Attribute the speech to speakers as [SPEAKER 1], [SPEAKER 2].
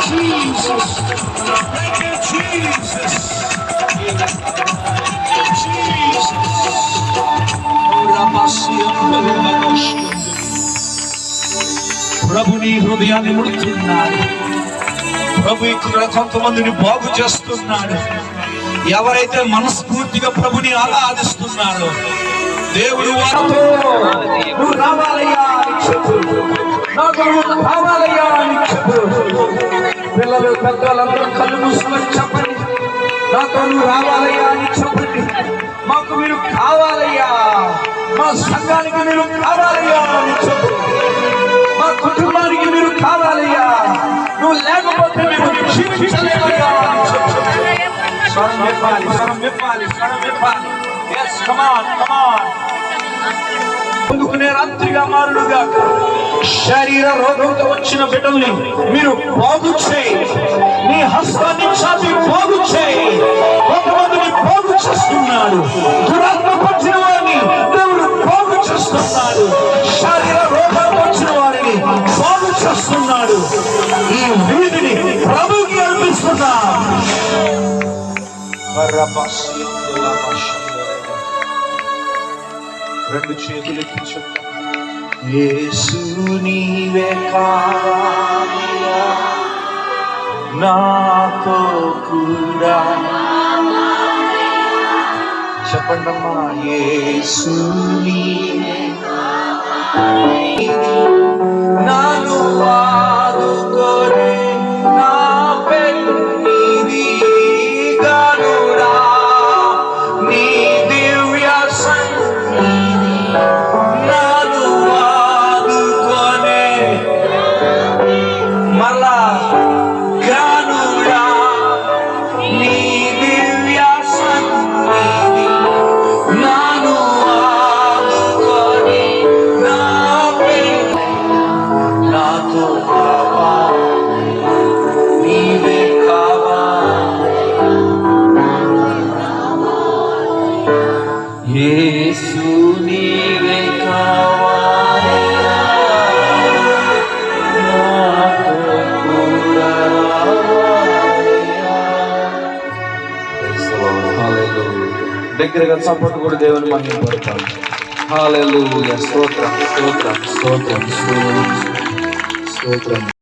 [SPEAKER 1] Jesus. Thank you, Jesus. ప్రభుని హృదయాన్ని ముడుతున్నాడు ప్రభు ఇక్కడ కొంతమందిని బాగు చేస్తున్నాడు. ఎవరైతే మనస్ఫూర్తిగా ప్రభుని ఆరాధిస్తున్నారో దేవుడు వారితో నువ్వు రావాలయ్యా పిల్లలు పెద్దలందరూ కళ్ళు మూసుకొని చెప్పండి. నాతో నువ్వు రావాలయ్యా అని చెప్పండి. మాకు మీరు కావాలయ్యా. మా సంఘానికి మీరు కావాలయ్యా మా కుటుంబానికి మీరు కావాలయ్యా. నువ్వు లేకపోతే మేము జీవించలేమయ్యా స్వరం విప్పాలి స్వరం విప్పాలి స్వరం విప్పాలి. ఎస్ కమాన్ కమాన్ అందుకునే రాత్రిగా మారుడుగా. శరీర రోగంతో వచ్చిన బిడ్డల్ని మీరు బాగు చేయి. నీ హస్తాన్ని చాపి బాగు చేయి. కొంతమందిని బాగు చేస్తున్నాడు. రెండు చేతులు ఎత్తి చెప్తాను యేసు నీవే కావాలియా నాతో కూడా చెప్పండమ్మా యేసు నీవే
[SPEAKER 2] దగ్గరగా చప్పట్లు కూడా దేవుని మహిమ పడతాం. హాలూయ స్తోత్రం స్తోత్రం స్తోత్రం స్తోత్రం స్తోత్రం.